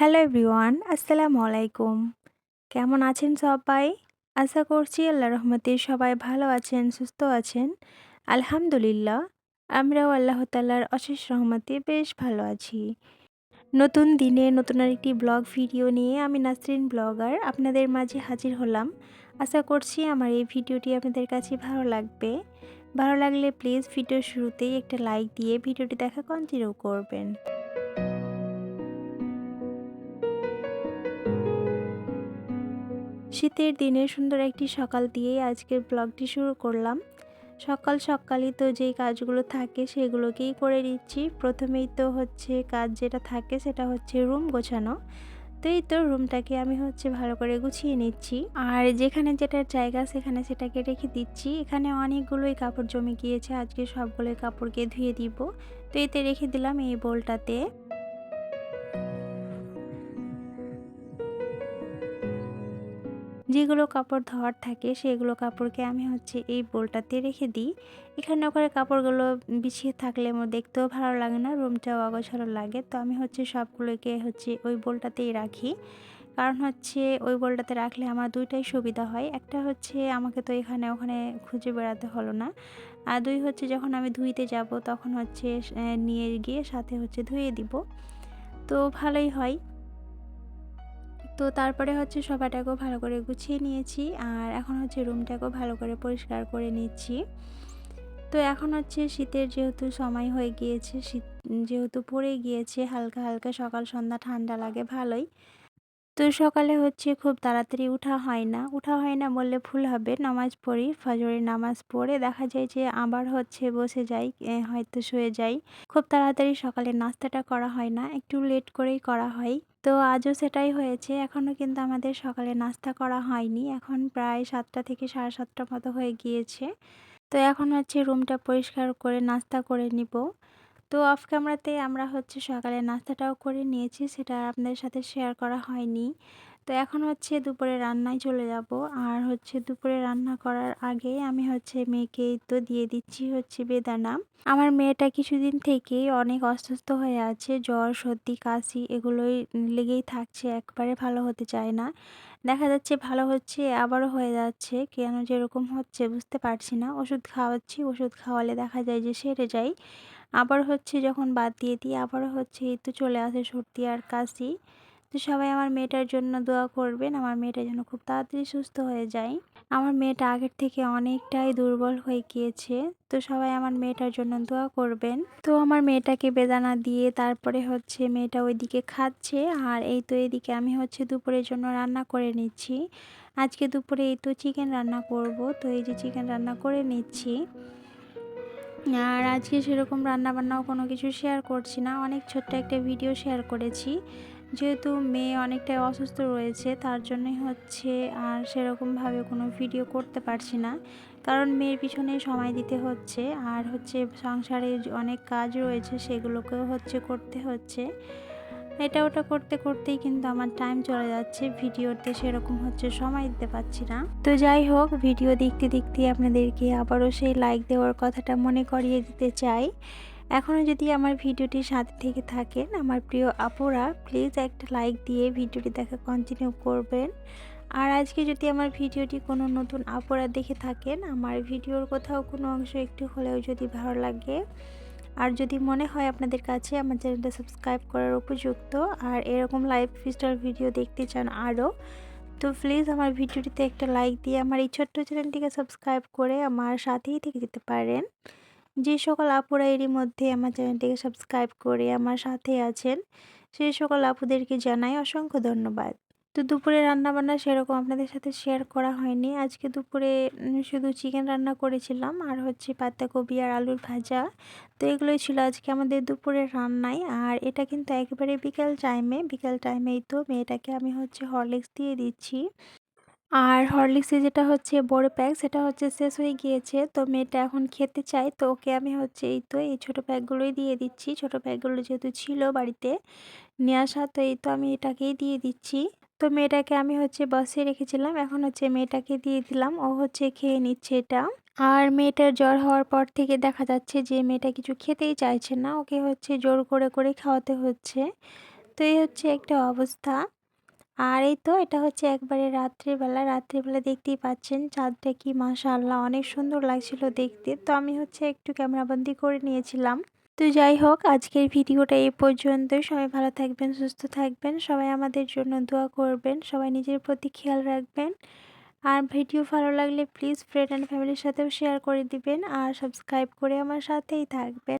Hello everyone আসসালামু আলাইকুম কেমন আছেন সবাই? আশা করছি আল্লাহ রহমতে সবাই ভালো আছেন, সুস্থ আছেন। আলহামদুলিল্লাহ, আমরাও আল্লাহ তাল্লার অশেষ রহমতে বেশ ভালো আছি। নতুন দিনে নতুন আরেকটি ব্লগ ভিডিও নিয়ে আমি নাসরিন ব্লগার আপনাদের মাঝে হাজির হলাম। আশা করছি আমার এই ভিডিওটি আপনাদের কাছে ভালো লাগবে। ভালো লাগলে প্লিজ ভিডিও শুরুতেই একটা লাইক দিয়ে ভিডিওটি দেখা কন্টিনিউ করবেন। শীতের দিনে সুন্দর একটি সকাল দিয়েই আজকের ব্লগটি শুরু করলাম। সকাল সকালই তো যেই কাজগুলো থাকে সেগুলোকেই করে নিচ্ছি। প্রথমেই তো হচ্ছে কাজ যেটা থাকে সেটা হচ্ছে রুম গোছানো। তো এই তো রুমটাকে আমি হচ্ছে ভালো করে গুছিয়ে নিচ্ছি। আর যেখানে যেটার জায়গা সেখানে সেটাকে রেখে দিচ্ছি। এখানে অনেকগুলোই কাপড় জমে গিয়েছে। আজকে সবগুলোই কাপড়কে ধুয়ে দিব। তো এতে রেখে দিলাম এই বোলটাতে। যেগুলো কাপড় ধোয়ার থাকে সেগুলো কাপড়কে আমি হচ্ছে এই বোলটাতে রেখে দিই। এখানে ওখানে কাপড়গুলো বিছিয়ে থাকলে আমার দেখতেও ভালো লাগে না, রুমটাও অগোছালো লাগে। তো আমি হচ্ছে সবগুলোকে হচ্ছে ওই বোলটাতেই রাখি। কারণ হচ্ছে ওই বোলটাতে রাখলে আমার দুইটাই সুবিধা হয়। একটা হচ্ছে আমাকে তো এখানে ওখানে খুঁজে বেড়াতে হলো না। আর দুই হচ্ছে যখন আমি ধুইতে যাব তখন হচ্ছে নিয়ে গিয়ে সাথে হচ্ছে ধুয়ে দিব। তো ভালোই হয়। তো তারপরে হচ্ছে সবাটাকেও ভালো করে গুছিয়ে নিয়েছি আর এখন হচ্ছে রুমটাকেও ভালো করে পরিষ্কার করে নিচ্ছি। তো এখন হচ্ছে শীতের যেহেতু সময় হয়ে গিয়েছে, শীত যেহেতু পড়ে গিয়েছে, হালকা হালকা সকাল সন্ধ্যা ঠান্ডা লাগে ভালোই। তো সকালে হচ্ছে খুব তাড়াতাড়ি উঠা হয় না। উঠা হয় না বললে ভুল হবে। নামাজ পড়ি, ফজরের নামাজ পড়ে দেখা যায় যে আবার হচ্ছে বসে যাই হয়তো শুয়ে যাই। খুব তাড়াতাড়ি সকালে নাস্তাটা করা হয় না, একটু লেট করেই করা হয়। তো আজও সেটাই হয়েছে, এখনও কিন্তু আমাদের সকালে নাস্তা করা হয়নি। এখন প্রায় সাতটা থেকে সাড়ে সাতটা মতো হয়ে গিয়েছে। তো এখন হচ্ছে রুমটা পরিষ্কার করে নাস্তা করে নিব। তো অফ ক্যামেরাতে আমরা হচ্ছে সকালে নাস্তাটাও করে নিয়েছি, সেটা আপনাদের সাথে শেয়ার করা হয়নি। তো এখন হচ্ছে দুপুরে রান্নায় চলে যাব। আর হচ্ছে দুপুরে রান্না করার আগে আমি হচ্ছে মেয়েকে তো দিয়ে দিচ্ছি হচ্ছে বেদানা। আমার মেয়েটা কিছুদিন থেকেই অনেক অসুস্থ হয়ে আছে, জ্বর, সর্দি, কাশি এগুলোই লেগেই থাকছে, একবারে ভালো হতে চায় না। দেখা যাচ্ছে ভালো হচ্ছে, আবারও হয়ে যাচ্ছে, কেন যেরকম হচ্ছে বুঝতে পারছি না। ওষুধ খাওয়াচ্ছি, ওষুধ খাওয়ালে দেখা যায় যে সেরে যায় আবার হচ্ছে যখন বাদ দিয়ে দিই, আবারও হচ্ছে এই তো চলে আসে সর্দি আর কাশি। তো সবাই আমার মেয়েটার জন্য দোয়া করবেন, আমার মেয়েটা যেন খুব তাড়াতাড়ি সুস্থ হয়ে যায়। আমার মেয়েটা আগের থেকে অনেকটাই দুর্বল হয়ে গিয়েছে, তো সবাই আমার মেয়েটার জন্য দোয়া করবেন। তো আমার মেয়েটাকে বেদানা দিয়ে তারপরে হচ্ছে মেয়েটা ওইদিকে খাচ্ছে, আর এই তো এদিকে আমি হচ্ছে দুপুরের জন্য রান্না করে নিচ্ছি। আজকে দুপুরে এই তো চিকেন রান্না করব, তো এই যে চিকেন রান্না করে নিচ্ছি। আর আজকে সেরকম রান্নাবান্নাও কোনো কিছু শেয়ার করছি না, অনেক ছোট্ট একটা ভিডিও শেয়ার করেছি। যেহেতু মেয়ে অনেকটাই অসুস্থ রয়েছে, তার জন্যই হচ্ছে আর সেরকমভাবে কোনো ভিডিও করতে পারছি না। কারণ মেয়ের পিছনে সময় দিতে হচ্ছে, আর হচ্ছে সংসারে অনেক কাজ রয়েছে, সেগুলোকেও হচ্ছে করতে হচ্ছে। এটা ওটা করতে করতেই কিন্তু আমার টাইম চলে যাচ্ছে ভিডিওতে সেরকম হচ্ছে সময় দিতে পারছি না। তো যাই হোক ভিডিও দেখতে দেখতে আপনাদেরকে আবারও সেই লাইক দেওয়ার কথাটা মনে করিয়ে দিতে চাই। এখনও যদি আমার ভিডিওটি সাথে থেকে থাকেন, আমার প্রিয় আপুরা প্লিজ একটা লাইক দিয়ে ভিডিওটি দেখা কন্টিনিউ করবেন। আর আজকে যদি আমার ভিডিওটি কোনো নতুন আপুরা দেখে থাকেন, আমার ভিডিওর কোথাও কোনো অংশ একটু হলেও যদি ভালো লাগে, আর যদি মনে হয় আপনাদের কাছে আমার চ্যানেলটা সাবস্ক্রাইব করার উপযুক্ত, আর এরকম লাইভ ফিস্টার ভিডিও দেখতে চান আরও, তো প্লিজ আমার ভিডিওটিতে একটা লাইক দিয়ে আমার এই ছোট্ট চ্যানেলটিকে সাবস্ক্রাইব করে আমার সাথেই থেকে যেতে পারেন। যে সকল আপুরা এরই মধ্যে আমার চ্যানেলটিকে সাবস্ক্রাইব করে আমার সাথে আছেন সেই সকল আপুদেরকে জানাই অসংখ্য ধন্যবাদ। তো দুপুরে রান্নাবান্না সেরকম আপনাদের সাথে শেয়ার করা হয়নি। আজকে দুপুরে শুধু চিকেন রান্না করেছিলাম আর হচ্ছে পাতাকপি আর আলুর ভাজা। তো এগুলোই ছিল আজকে আমাদের দুপুরের রান্নায়। আর এটা কিন্তু একেবারে বিকেল টাইমে বিকেল টাইমেই তো, মেয়েটাকে আমি হচ্ছে হরলিক্স দিয়ে দিচ্ছি। আর হরলিক্সে যেটা হচ্ছে বড় প্যাক সেটা হচ্ছে শেষ হয়ে গিয়েছে। তো মেয়েটা এখন খেতে চাই তো ওকে আমি হচ্ছে এই তো এই ছোটো প্যাকগুলোই দিয়ে দিচ্ছি। ছোটো প্যাকগুলো যেহেতু ছিল বাড়িতে নিয়ে আসা, তো এই তো আমি এটাকেই দিয়ে দিচ্ছি। তো মেয়েটাকে আমি হচ্ছে বসিয়ে রেখেছিলাম, এখন হচ্ছে মেয়েটাকে দিয়ে দিলাম। ও হচ্ছে খেয়ে নিচ্ছে এটা। আর মেয়েটার জ্বর হওয়ার পর থেকে দেখা যাচ্ছে যে মেয়েটা কিছু খেতেই চাইছে না। ওকে হচ্ছে জোর করে করে খাওয়াতে হচ্ছে। তো এই হচ্ছে একটা অবস্থা। আর এই তো এটা হচ্ছে একবারে রাত্রিবেলা। রাত্রিবেলা দেখতেই পাচ্ছেন চাঁদটা কি মাশাআল্লাহ অনেক সুন্দর লাগছিল দেখতে। তো আমি হচ্ছে একটু ক্যামেরাবন্দি করে নিয়েছিলাম। তো যাই হোক, আজকের ভিডিওটা এই পর্যন্ত সবাই ভালো থাকবেন, সুস্থ থাকবেন। সবাই আমাদের জন্য দোয়া করবেন। সবাই নিজের প্রতি খেয়াল রাখবেন। আর ভিডিও ভালো লাগলে প্লিজ ফ্রেন্ড অ্যান্ড ফ্যামিলির সাথেও শেয়ার করে দিবেন। আর সাবস্ক্রাইব করে আমার সাথেই থাকবেন।